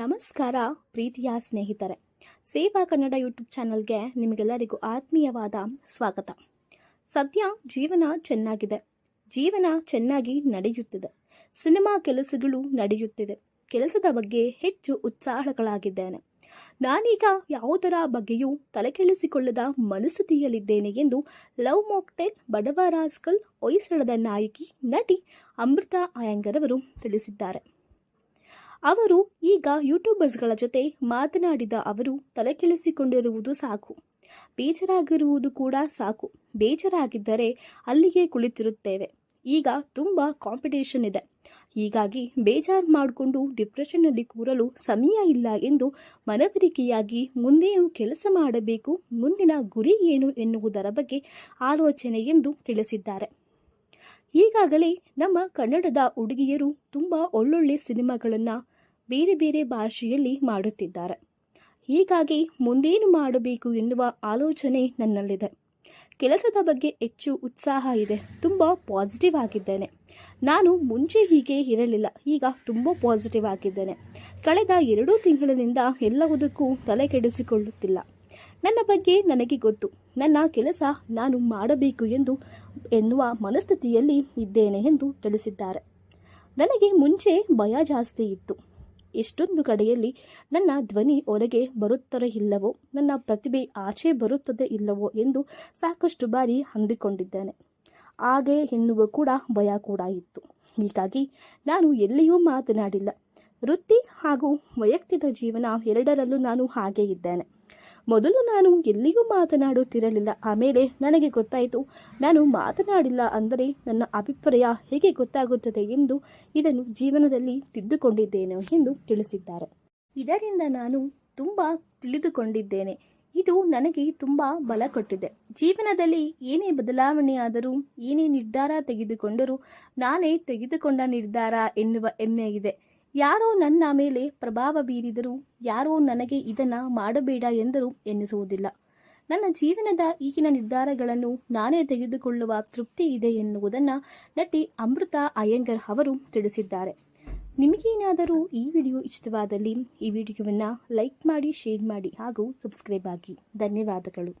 ನಮಸ್ಕಾರ, ಪ್ರೀತಿಯ ಸ್ನೇಹಿತರೆ. ಸೇವಾ ಕನ್ನಡ ಯೂಟ್ಯೂಬ್ ಚಾನಲ್ಗೆ ನಿಮಗೆಲ್ಲರಿಗೂ ಆತ್ಮೀಯವಾದ ಸ್ವಾಗತ. ಸದ್ಯ ಜೀವನ ಚೆನ್ನಾಗಿದೆ. ಜೀವನ ಚೆನ್ನಾಗಿ ನಡೆಯುತ್ತಿದೆ. ಸಿನಿಮಾ ಕೆಲಸಗಳು ನಡೆಯುತ್ತಿದೆ ಕೆಲಸದ ಬಗ್ಗೆ ಹೆಚ್ಚು ಉತ್ಸಾಹಗಳಾಗಿದ್ದೇನೆ. ನಾನೀಗ ಯಾವುದರ ಬಗ್ಗೆಯೂ ತಲೆಕೆಳಿಸಿಕೊಳ್ಳದ ಮನಸ್ಥಿತಿಯಲ್ಲಿದ್ದೇನೆ ಎಂದು ಲವ್ ಮಾಕ್ಟೇಲ್ ಬಡವ ರಾಜ್ಕಲ್ ಹೊಯ್ಸಳದ ನಾಯಕಿ ನಟಿ ಅಮೃತ ಅಯ್ಯಂಗರ್ ಅವರು ತಿಳಿಸಿದ್ದಾರೆ. ಅವರು ಈಗ ಯೂಟ್ಯೂಬರ್ಸ್ಗಳ ಜೊತೆ ಮಾತನಾಡಿದ ಅವರು ತಲೆಕೆಳಿಸಿಕೊಂಡಿರುವುದು ಸಾಕು. ಬೇಜಾರಾಗಿರುವುದು ಕೂಡ ಸಾಕು. ಬೇಜಾರಾಗಿದ್ದರೆ ಅಲ್ಲಿಗೆ ಕುಳಿತಿರುತ್ತೇವೆ. ಈಗ ತುಂಬ ಕಾಂಪಿಟೇಷನ್ ಇದೆ. ಹೀಗಾಗಿ ಬೇಜಾರು ಮಾಡಿಕೊಂಡು ಡಿಪ್ರೆಷನ್ನಲ್ಲಿ ಕೂರಲು ಸಮಯ ಇಲ್ಲ ಎಂದು ಮನವರಿಕೆಯಾಗಿ ಮುಂದೇನು ಕೆಲಸ ಮಾಡಬೇಕು, ಮುಂದಿನ ಗುರಿ ಏನು ಎನ್ನುವುದರ ಬಗ್ಗೆ ಆಲೋಚನೆ ಎಂದು ತಿಳಿಸಿದ್ದಾರೆ. ಈಗಾಗಲೇ ನಮ್ಮ ಕನ್ನಡದ ಹುಡುಗಿಯರು ತುಂಬ ಒಳ್ಳೊಳ್ಳೆ ಸಿನಿಮಾಗಳನ್ನು ಬೇರೆ ಬೇರೆ ಭಾಷೆಯಲ್ಲಿ ಮಾಡುತ್ತಿದ್ದಾರೆ. ಹೀಗಾಗಿ ಮುಂದೇನು ಮಾಡಬೇಕು ಎನ್ನುವ ಆಲೋಚನೆ ನನ್ನಲ್ಲಿದೆ. ಕೆಲಸದ ಬಗ್ಗೆ ಹೆಚ್ಚು ಉತ್ಸಾಹ ಇದೆ. ತುಂಬ ಪಾಸಿಟಿವ್ ಆಗಿದ್ದೇನೆ. ನಾನು ಮುಂಚೆ ಹೀಗೆ ಇರಲಿಲ್ಲ. ಈಗ ತುಂಬ ಪಾಸಿಟಿವ್ ಆಗಿದ್ದೇನೆ. ಕಳೆದ ಎರಡು ತಿಂಗಳಿನಿಂದ ಎಲ್ಲವುದಕ್ಕೂ ತಲೆ ಕೆಡಿಸಿಕೊಳ್ಳುತ್ತಿಲ್ಲ ನನ್ನ ಬಗ್ಗೆ ನನಗೆ ಗೊತ್ತು. ನನ್ನ ಕೆಲಸ ನಾನು ಮಾಡಬೇಕು ಎಂದು ಎನ್ನುವ ಮನಸ್ಥಿತಿಯಲ್ಲಿ ಇದ್ದೇನೆ ಎಂದು ತಿಳಿಸಿದ್ದಾರೆ. ನನಗೆ ಮುಂಚೆ ಭಯ ಜಾಸ್ತಿ ಇತ್ತು. ಎಷ್ಟೊಂದು ಕಡೆಯಲ್ಲಿ ನನ್ನ ಧ್ವನಿ ಹೊರಗೆ ಬರುತ್ತರೋ ಇಲ್ಲವೋ, ನನ್ನ ಪ್ರತಿಭೆ ಆಚೆ ಬರುತ್ತದೆ ಇಲ್ಲವೋ ಎಂದು ಸಾಕಷ್ಟು ಬಾರಿ ಅಂದುಕೊಂಡಿದ್ದೇನೆ. ಹಾಗೆ ಎನ್ನುವ ಕೂಡ ಭಯ ಕೂಡ ಇತ್ತು. ಹೀಗಾಗಿ ನಾನು ಎಲ್ಲಿಯೂ ಮಾತನಾಡಿಲ್ಲ. ವೃತ್ತಿ ಹಾಗೂ ವೈಯಕ್ತಿಕ ಜೀವನ ಎರಡರಲ್ಲೂ ನಾನು ಹಾಗೆ ಇದ್ದೇನೆ. ಮೊದಲು ನಾನು ಎಲ್ಲಿಯೂ ಮಾತನಾಡುತ್ತಿರಲಿಲ್ಲ. ಆಮೇಲೆ ನನಗೆ ಗೊತ್ತಾಯಿತು. ನಾನು ಮಾತನಾಡಿಲ್ಲ ಅಂದರೆ ನನ್ನ ಅಭಿಪ್ರಾಯ ಹೇಗೆ ಗೊತ್ತಾಗುತ್ತದೆ ಎಂದು ಇದನ್ನು ಜೀವನದಲ್ಲಿ ತಿದ್ದುಕೊಂಡಿದ್ದೇನೆ ಎಂದು ತಿಳಿಸಿದ್ದಾರೆ. ಇದರಿಂದ ನಾನು ತುಂಬ ತಿಳಿದುಕೊಂಡಿದ್ದೇನೆ. ಇದು ನನಗೆ ತುಂಬ ಬಲ ಕೊಟ್ಟಿದೆ. ಜೀವನದಲ್ಲಿ ಏನೇ ಬದಲಾವಣೆಯಾದರೂ, ಏನೇ ನಿರ್ಧಾರ ತೆಗೆದುಕೊಂಡರೂ ನಾನೇ ತೆಗೆದುಕೊಂಡ ನಿರ್ಧಾರ ಎನ್ನುವ ಹೆಮ್ಮೆಯಾಗಿದೆ ಯಾರೋ ನನ್ನ ಮೇಲೆ ಪ್ರಭಾವ ಬೀರಿದರೂ ಯಾರೋ ನನಗೆ ಇದನ್ನು ಮಾಡಬೇಡ ಎಂದರೂ ಎನ್ನಿಸುವುದಿಲ್ಲ. ನನ್ನ ಜೀವನದ ಈಗಿನ ನಿರ್ಧಾರಗಳನ್ನು ನಾನೇ ತೆಗೆದುಕೊಳ್ಳುವ ತೃಪ್ತಿ ಇದೆ ಎನ್ನುವುದನ್ನು ನಟಿ ಅಮೃತ ಅಯ್ಯಂಗರ್ ಅವರು ತಿಳಿಸಿದ್ದಾರೆ. ನಿಮಗೇನಾದರೂ ಈ ವಿಡಿಯೋ ಇಷ್ಟವಾದಲ್ಲಿ ಈ ವಿಡಿಯೋವನ್ನು ಲೈಕ್ ಮಾಡಿ, ಶೇರ್ ಮಾಡಿ ಹಾಗೂ ಸಬ್ಸ್ಕ್ರೈಬ್ ಆಗಿ. ಧನ್ಯವಾದಗಳು.